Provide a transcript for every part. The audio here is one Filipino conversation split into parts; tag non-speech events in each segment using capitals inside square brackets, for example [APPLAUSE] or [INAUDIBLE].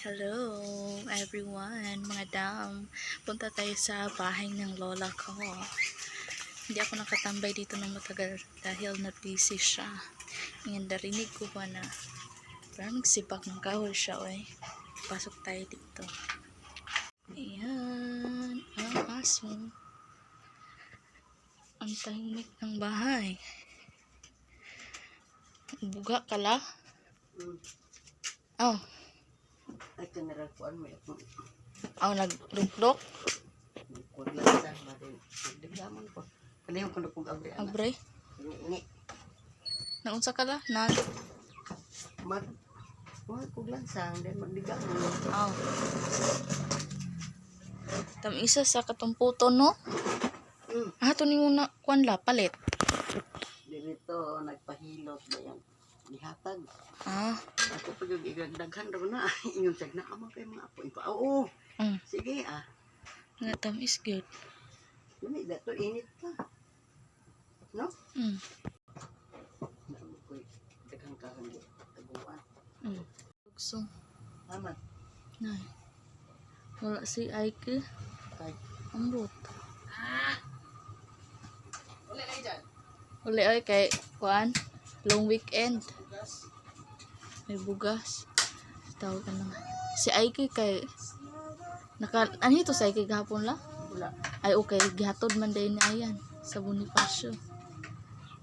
Hello everyone, mga dam. Punta tayo sa bahay ng lola ko. Hindi ako nakatambay dito ng matagal dahil na busy siya. Ngayon narinig ko pa na parang nagsipak ng kahol siya oy. Pasok tayo dito. Ayan, ang aso. Ang tahimik ng bahay. Buga ka la? Oh, Ay, kanarakuan mo ako. oh nagdukdok. Kung lansan, madin. Nagdaman ko. Kaniyo ko na kong abri. anak. Abre. Ini, Naunsa ka la? Nan. mag, mag kong lansang, then magdigamon. Oh. Tam isa sa katumputo no? Hmm. Ah, to ni mo na kwan la palit. Dito, nagpahilot na yung nihatag. Ah. Ako pag igagdaghan daw na. [LAUGHS] Ingon siya, nakamang kayo mga apo. Ipa, oo, Mm. sige ah. Na tam is good. Dumi, dato init pa. No? Mm. Naamo ko'y daghang kahan di. Taguan. Mm. So, Tama. nay. Wala si Aike. Kay, Ambot. Uli ay kay kwan long weekend. May bugas. Tawag ka na. Si Aike kay naka ano ito sa Aike gahapon la? wala. Ay okay, gihatod man day na ayan sa Bonifacio.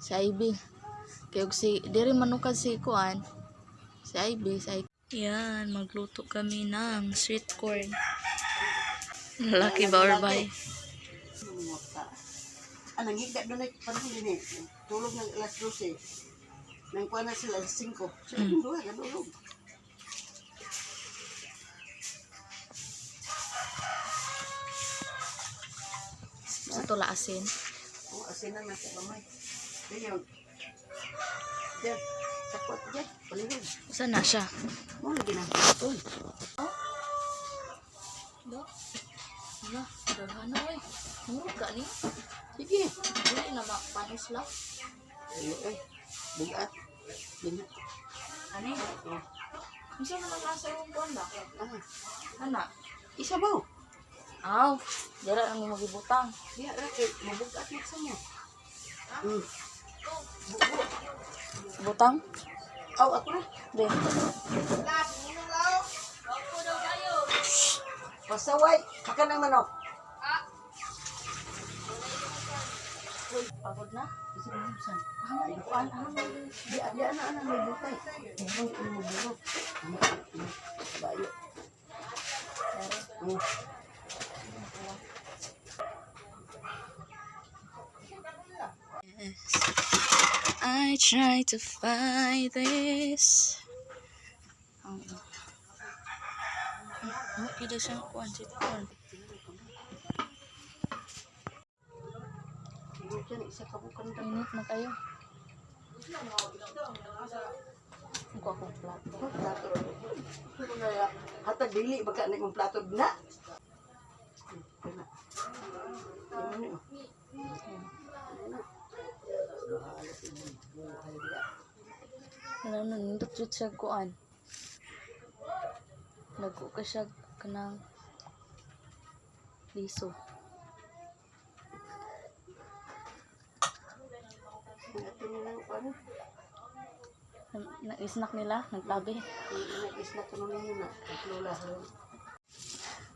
Sa IB. Kaya og si diri manukad si kuan. Si IB, sa IB. Yan, magluto kami ng sweet corn. Lalaki ba or bay? Ah, nanghiga doon ay panahon din eh. Tulog ng alas 12. Nang kuha na sila 5. Siya Mm. duha, ganulog. Sa tula asin. Oo, asinan na sa kamay. Diyan. Diyan. Sakwat diyan. Palihog. Saan na siya? Mo lagi na. Uy. Do. Wala, daghan oy. Murag ka ni. Sige. Dili na mapanis lang. Ay, ay. Bugat. Dina. Ani? Oh. Unsa man ang lasa yung kuan ba? Ah. Ana. Isa ba? Aw, dira nang mo gibutang. Diya, rakit. Mabugat na sa mo. Hmm. Butang? Aw, ako na. Di. Pasaway. Haka ng manok. Pagod na? Kasi bumusan. Ah, may kuan, ah, may Di, may butay. Burot, ano mo burot. Ano, ano, Bayo. Hmm. Yes. I try to fight this. Um, ano kita siyang kuan si kuan? Dyan, isa ka bukang dami. Init na kayo. Ko akong plato. Plato. Hatag dili, baka na mong plato na. Ano ni, oh. Wala na, nindot jud siya kuan. Nagko ka siya kanang liso. Ito nilang ano, Na- Na-snack nila, naglabi. nag-is na kuno ninyo na. Lola.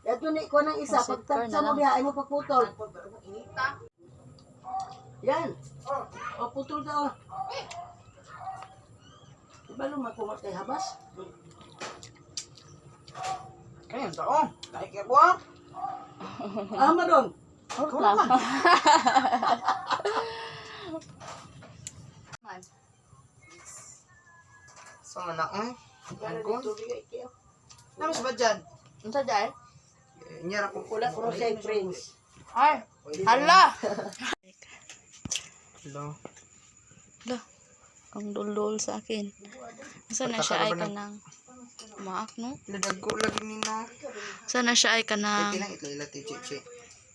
Ito ni ko ng isa, Oh, pagtagsa na mo diha, ay mo pagputol. Yan. O, putol ka o. Diba lumakumat kay habas? Kaya yung taong, kahit kaya buwak. Ah, maron. Or [LAUGHS] So, manaong. Yan Angkon. Namis ba dyan? Unsa dai? Nyara ko Kulat ko sa prince. Ay, hala. Hello. Hala. Ang dulol sa akin. Saan na siya ay kanang maak no? Ladago lagi ni na. Saan na siya ay kanang Kaya lang ito ila ti chichi.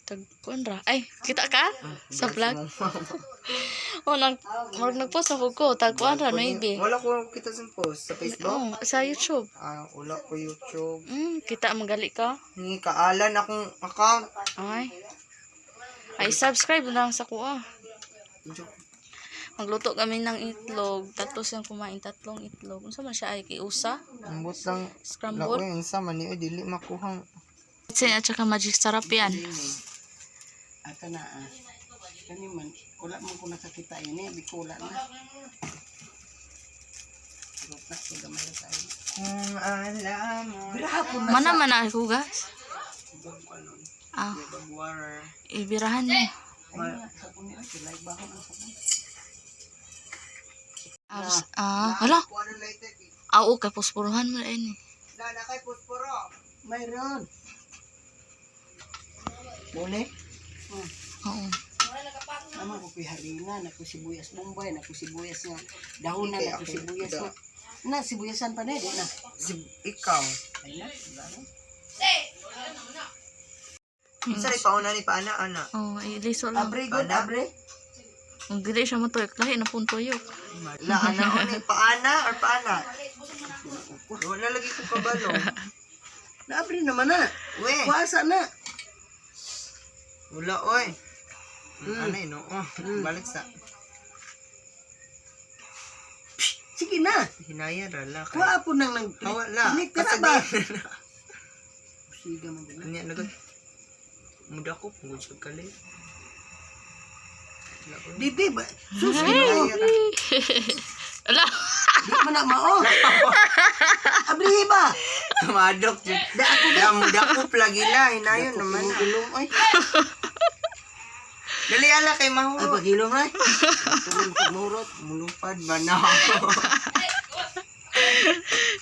Tag kuan ra. Ay, kita ka? Sa vlog? [LAUGHS] Oh, nag mag nagpost ako ko. Tag kuan ra maybe. Wala ko kita sa post sa Facebook. Oh, sa YouTube. Ah, wala ko YouTube. Mm, kita magali ka. Ni kaalan akong account. Ay. Ay, subscribe lang sa kuha. Magluto kami ng itlog. Tatlo siyang kumain. Tatlong itlog. Unsa man siya ay kiusa? Ambot lang. Wala ko Scramble? yung isa man ni dili makuhang. Sin at saka magic sarap yan. Ata na ah. Kani man, wala man ko nakakita ini, bikula na. Na, kung gamay na tayo. Kung alam mo. Birahapon na Mana man na hugas? Ah, Bag water. ibirahan mo. Ay, sabon niya, sila ibahon ang sabon. Ah, bas- ah, hala. Kung ano later. Ah, oo, kay pospuruhan mo rin eh. Lala kay posporo. Mayroon. Muli? Hmm. Oo. Naman ko harina, na ko sibuyas bombay, na ko sibuyas nga dahon na, na ko sibuyas nga. Na, sibuyasan pa na, di na. Si ikaw. Ay na, na? Isa rin pauna ni paana ana. Oo, iliso lang. Abre, good, abre. Kung dili siya matuyok, lahi na punto yuk. La ana o ni paana or paana. Wala lagi ko kabalo. [LAUGHS] Na, abre naman na. We. Kuwasa na. Wala oy. Ano yun, oo. Balik sa Sige na. hinaya rala kay. Kuha po nang nang Ah, wala. Pilik ka na ba? di. Siga man din. Kanya lagay. Muda ko pungod sa. Di, di, ba? Sus, Hinaya ginoo. ra. [LAUGHS] Ala! Di man na mao. [LAUGHS] Abre ba? Madok. Da ako Ya muda ko plagila hinayon naman. Ay. Dali ala kay Ay, mahurot. ay. Tulong pagmurot. Mulupad ba na ako? [LAUGHS]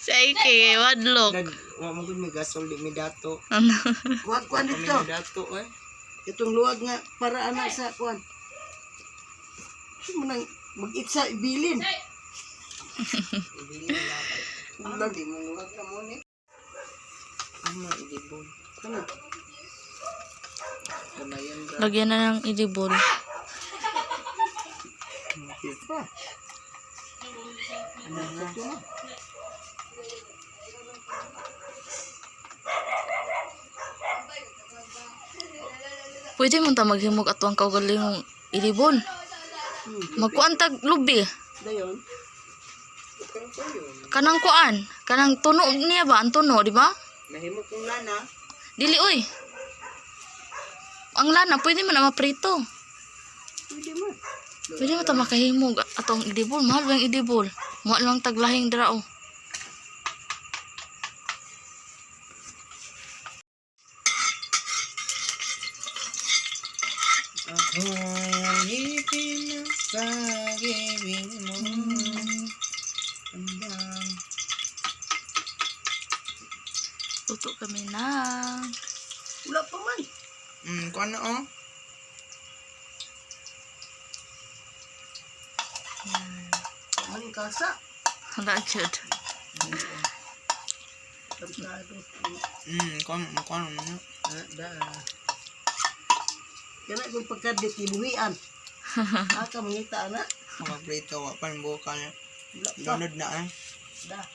Sa iki, wadlok. Wa mo gud gasol di mi dato. Ano? Kuha, kuha Kami dito. mi dato eh. Itong luwag nga para anak sa kuan. Sino mo nang mag-itsa ibilin? Dili na Ano di mo luwag na mo ni. Ano idibon. Ano? Lagyan na ng na? Pwede mo ta maghimog ato ang kaugalingong. Hmm. Magkuantag lubi. Dayon. Kanang kuan. Kanang tuno niya ba? Ang tuno, di ba? Nahimo kong lana. Dili, oy. Ang lana, pwede mo na maprito. Pwede mo. Pwede mo ta makahimog atong idibol. Mahal ba yung idibol? Mahal lang taglahing dira, oh. Ako'y ipinagpag-ibig mo. Hanggang Luto kami na. Wala pa man. Hmm, kung ano oh? Maling kasa. Hala, jud. Tampado. Hmm, kung ano, kung ano naman. Da. Kana kung pagkadit ibuhian. Aka [LAUGHS] mangita na. Mga prito, wapan bukal. Wala pa. Lunod na eh. Da.